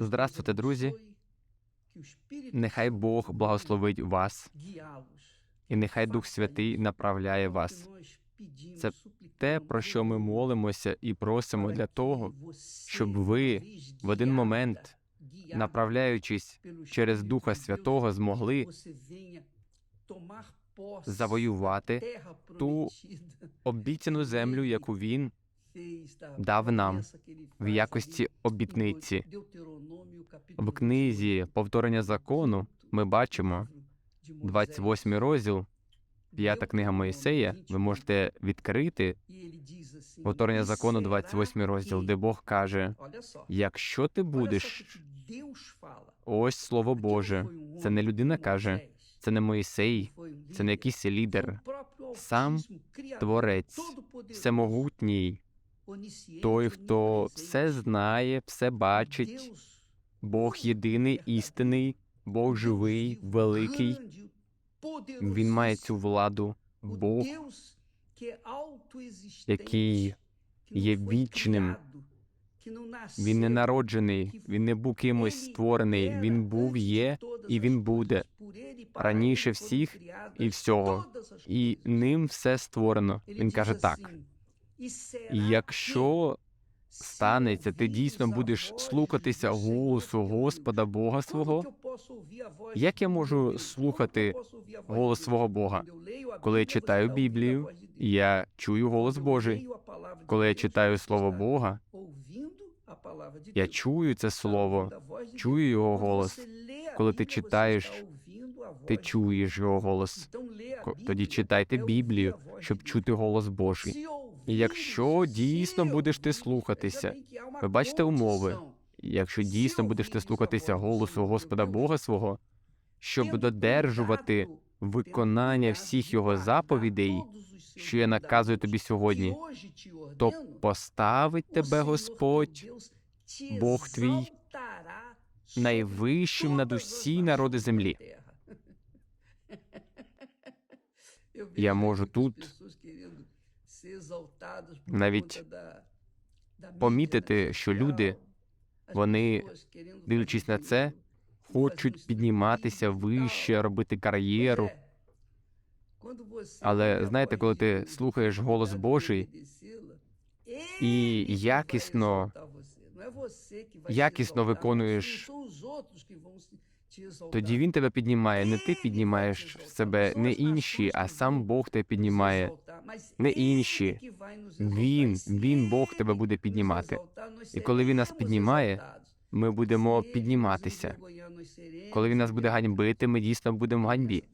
Здравствуйте, друзі. Нехай Бог благословить вас, і нехай Дух Святий направляє вас. Це те, про що ми молимося і просимо для того, щоб ви в один момент, направляючись через Духа Святого, змогли завоювати ту обіцяну землю, яку він дав нам в якості обітниці. В книзі повторення закону ми бачимо 28 розділ, п'ята книга Моїсея. Ви можете відкрити повторення закону, 28 розділ, де Бог каже: якщо ти будеш ось слово Боже, це не людина каже, це не Моїсей, це не якийсь лідер, сам Творець, всемогутній, той, хто все знає, все бачить, Бог єдиний, істинний, Бог живий, великий. Він має цю владу. Бог, який є вічним. Він не народжений, він не був кимось створений. Він був, є і він буде раніше всіх і всього. І ним все створено. Він каже так: якщо станеться, ти дійсно будеш слухатися голосу Господа Бога свого. Як я можу слухати голос свого Бога? Коли я читаю Біблію, я чую голос Божий. Коли я читаю Слово Бога, я чую це слово, чую його голос. Коли ти читаєш, ти чуєш його голос. Тоді читайте Біблію, щоб чути голос Божий. Якщо дійсно будеш ти слухатися, ви бачите умови. Якщо дійсно будеш ти слухатися голосу Господа Бога свого, щоб додержувати виконання всіх його заповідей, що я наказую тобі сьогодні, то поставить тебе Господь, Бог твій, найвищим над усі народи землі. Я можу тут навіть помітити, що люди, вони, дивлячись на це, хочуть підніматися вище, робити кар'єру. Але знаєте, коли ти слухаєш голос Божий і якісно, якісно виконуєш, тоді він тебе піднімає. Не ти піднімаєш себе, не інші, а сам Бог тебе піднімає. Не інші. Він, він Бог тебе буде піднімати. І коли він нас піднімає, ми будемо підніматися. Коли він нас буде ганьбити, ми дійсно будемо в ганьбі.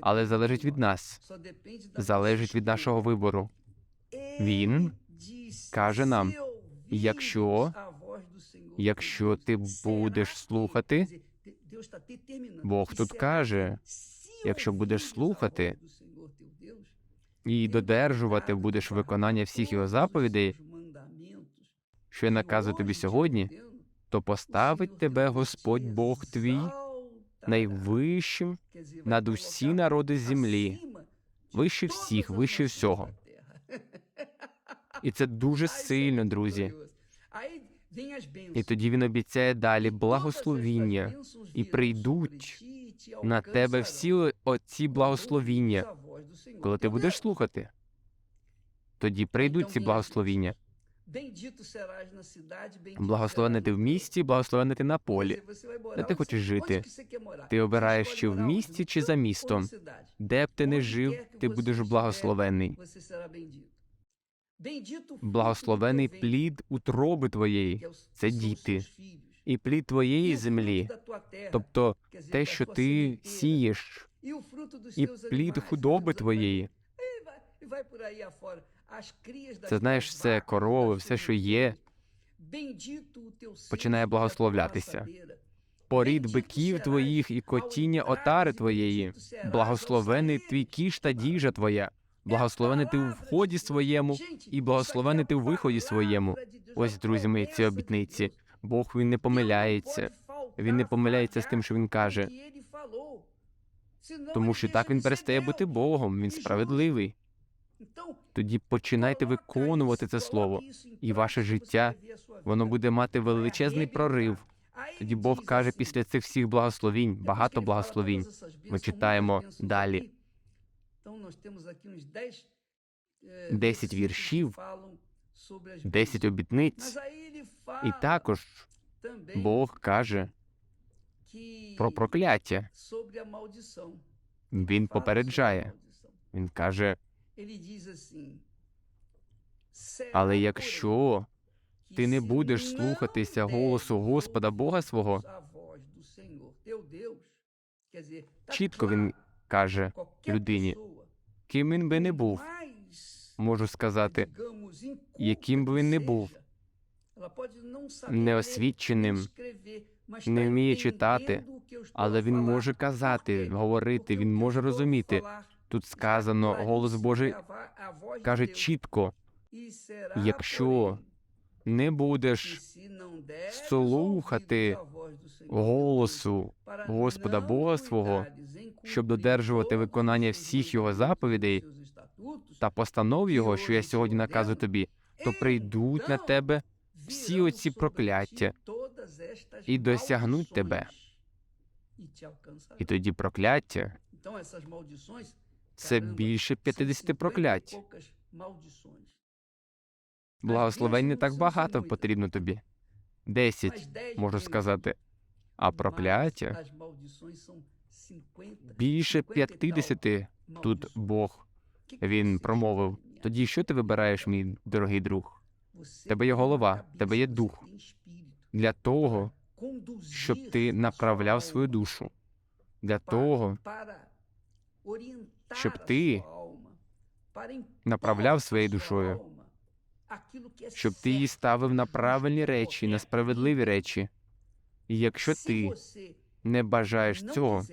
Але залежить від нас, залежить від нашого вибору. Він каже нам, якщо, якщо ти будеш слухати, Бог тут каже, якщо будеш слухати і додержувати будеш виконання всіх його заповідей, що я наказую тобі сьогодні, то поставить тебе Господь Бог твій найвищим над усі народи землі, вище всіх, вище всього. І це дуже сильно, друзі. І тоді він обіцяє далі благословіння, і прийдуть на тебе всі оці благословіння, коли ти будеш слухати. Тоді прийдуть ці благословіння. Благословений ти в місті, благословений ти на полі. Де ти хочеш жити? Ти обираєш чи в місті, чи за містом. Де б ти не жив, ти будеш благословений. Благословений плід утроби твоєї, це діти, і плід твоєї землі, тобто те, що ти сієш, і плід худоби твоєї. Це знаєш, все корови, все, що є, починає благословлятися. порід биків твоїх і котіння отари твоєї. Благословений твій кіш та діжа твоя. Благословений ти у вході своєму, і благословений ти у виході своєму. Ось, друзі мої, ці обітниці. Бог він не помиляється. Він не помиляється з тим, що він каже, тому що так він перестає бути Богом. Він справедливий. тоді починайте виконувати це слово, і ваше життя воно буде мати величезний прорив. Тоді Бог каже після цих всіх благословінь, багато благословінь. Ми читаємо далі. 10 віршів, 10 обітниць, і також Бог каже про прокляття. Він попереджає. Він каже: але якщо ти не будеш слухатися голосу Господа Бога свого, чітко він каже людині, ким він би не був, можу сказати, яким би він не був, неосвіченим, не вміє читати, але він може казати, говорити, він може розуміти. Тут сказано, голос Божий каже чітко: якщо не будеш слухати голосу Господа Бога свого, щоб додержувати виконання всіх його заповідей та постанов його, що я сьогодні наказую тобі, то прийдуть на тебе всі оці прокляття і досягнуть тебе. І тоді прокляття це більше 50 проклять. Благословень не так багато потрібно тобі. Десять, можу сказати. А прокляття більше 50 тут Бог. Він промовив. Тоді що ти вибираєш, мій дорогий друг? Тебе є голова, тебе є дух. Для того, щоб ти направляв свою душу. Для того, щоб ти направляв своєю душою, щоб ти її ставив на правильні речі, на справедливі речі. І якщо ти не бажаєш цього,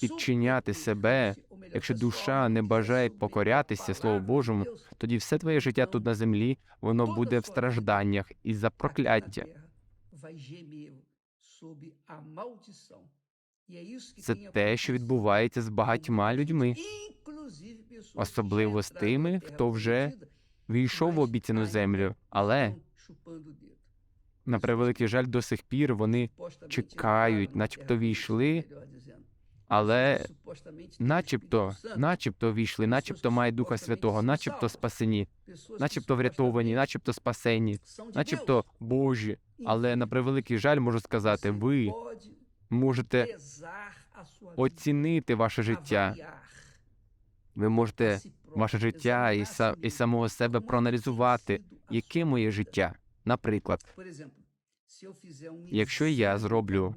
підчиняти себе, якщо душа не бажає покорятися Слову Божому, тоді все твоє життя тут на землі, воно буде в стражданнях із-за прокляття. Це те, що відбувається з багатьма людьми, особливо з тими, хто вже війшов в обіцяну землю, але на превеликий жаль до сих пір вони чекають, начебто війшли, але начебто, начебто війшли, начебто мають Духа Святого, начебто спасені, начебто врятовані, начебто спасені, начебто Божі. Але на превеликий жаль можу сказати, ви можете оцінити ваше життя. Ви можете ваше життя і, са, і самого себе проаналізувати, яке моє життя. Наприклад, Якщо я зроблю,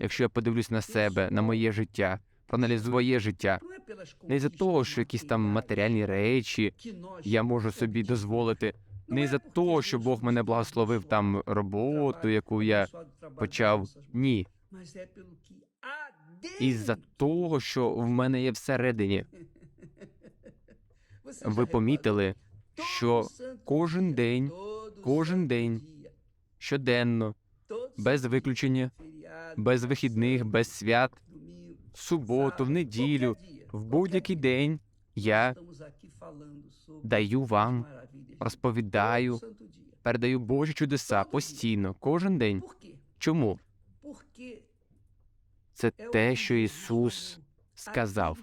якщо я подивлюсь на себе, на моє життя, проаналізую своє життя, не із-за того, що якісь там матеріальні речі я можу собі дозволити, не із-за того, що Бог мене благословив там роботу, яку я почав. Ні, із-за того, що в мене є всередині. Ви помітили, що кожен день, кожен день, щоденно, без виключення, без вихідних, без свят, в суботу, в неділю, в будь-який день я даю вам, розповідаю, передаю Божі чудеса постійно, кожен день. Чому? Це те, що Ісус сказав.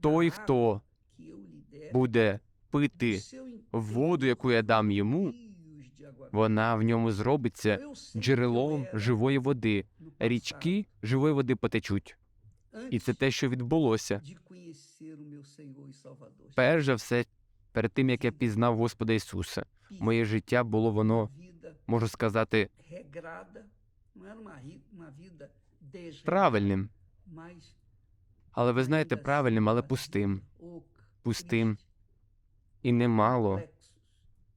Той, хто буде пити воду, яку я дам йому, вона в ньому зробиться джерелом живої води. Річки живої води потечуть. І це те, що відбулося. Перш за все, перед тим як я пізнав Господа Ісуса, моє життя було воно, можу сказати, правильним. Але ви знаєте, правильним, але пустим, пустим і немало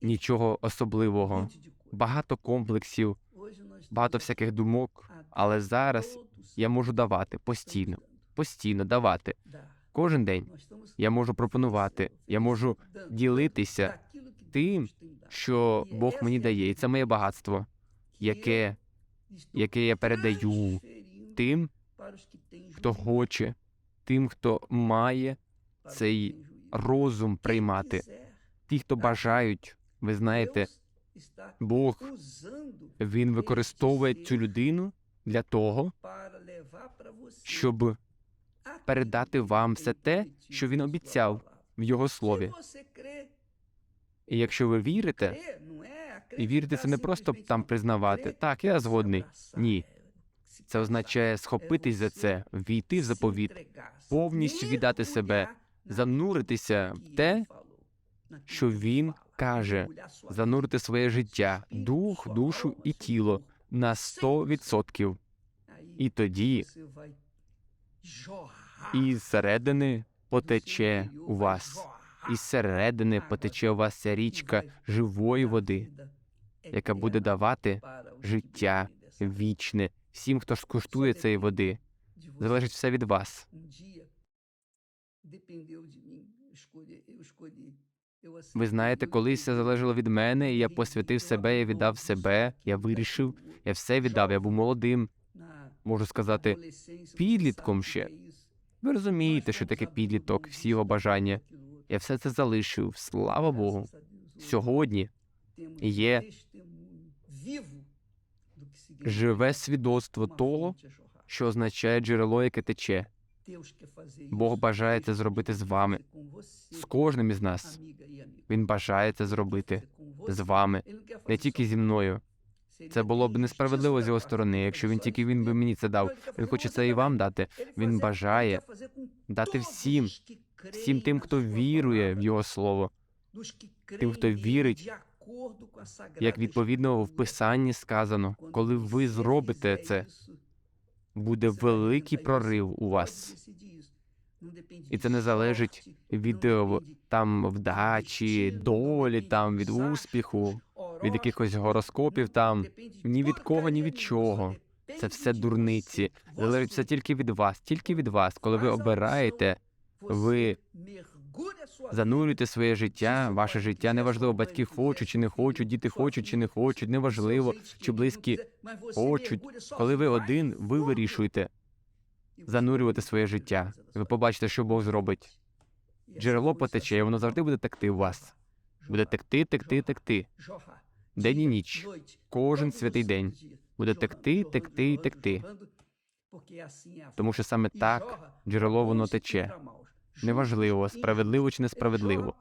нічого особливого. Багато комплексів, багато всяких думок, але зараз я можу давати постійно, постійно давати. Кожен день я можу пропонувати, я можу ділитися тим, що Бог мені дає, і це моє багатство, яке, яке я передаю тим, хто хоче, тим, хто має цей розум приймати. Ті, хто бажають, ви знаєте, Бог він використовує цю людину для того, щоб передати вам все те, що він обіцяв в його слові. І якщо ви вірите, І вірити це не просто там признавати. Так, я згодний. Ні. це означає схопитись за це, війти в заповіт, повністю віддати себе, зануритися в те, що він каже, занурити своє життя, дух, душу і тіло на 100%. І тоді із середини потече у вас, із середини потече у вас ця річка живої води, яка буде давати життя вічне всім, хто ж скуштує цієї води. Залежить все від вас. Ви знаєте, колись це залежало від мене, і я посвятив себе, я віддав себе, я вирішив, я все віддав, я був молодим, можу сказати, підлітком ще. Ви розумієте, що таке підліток, всі його бажання. Я все це залишив, слава Богу. Сьогодні є живе свідоцтво того, що означає джерело, яке тече. Бог бажає це зробити з вами, З кожним із нас. Він бажає це зробити з вами, не тільки зі мною. Це було б несправедливо з його сторони, якщо він тільки він би мені це дав. Він хоче це і вам дати. Він бажає дати всім, всім тим, хто вірує в його слово, тим, хто вірить, як відповідно в писанні сказано, коли ви зробите це, буде великий прорив у вас. І це не залежить від е, там вдачі, долі, там від успіху, від якихось гороскопів, там ні від кого, ні від чого. Це все дурниці. Залежить все тільки від вас, тільки від вас. Коли ви обираєте, ви занурюєте своє життя, ваше життя, неважливо, батьки хочуть чи не хочуть, діти хочуть чи не хочуть, неважливо, чи близькі хочуть. Коли ви один, ви вирішуєте занурювати своє життя. Ви побачите, що Бог зробить. Джерело потече, і воно завжди буде текти у вас. Буде текти, текти, текти. День і ніч. Кожен святий день буде текти, текти і текти. Тому що саме так джерело воно тече. Неважливо, справедливо чи несправедливо.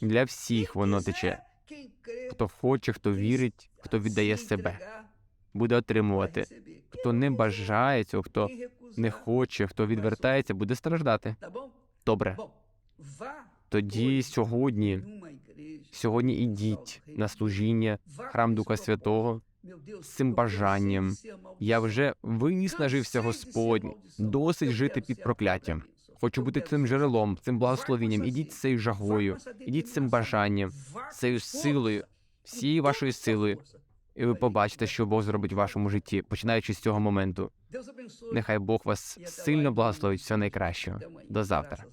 Для всіх воно тече. Хто хоче, хто вірить, хто віддає себе, буде отримувати. Хто не бажає цього, хто не хоче, хто відвертається, буде страждати. Добре, тоді сьогодні, сьогодні ідіть на служіння, храм Духа Святого з цим бажанням. Я вже виснажився, Господь, досить жити під прокляттям. Хочу бути цим джерелом, цим благословінням. Ідіть з цією жагою, ідіть з цим бажанням, цією силою, всією вашою силою. І ви побачите, що Бог зробить в вашому житті, починаючи з цього моменту. Нехай Бог вас сильно благословить все найкращого. До завтра.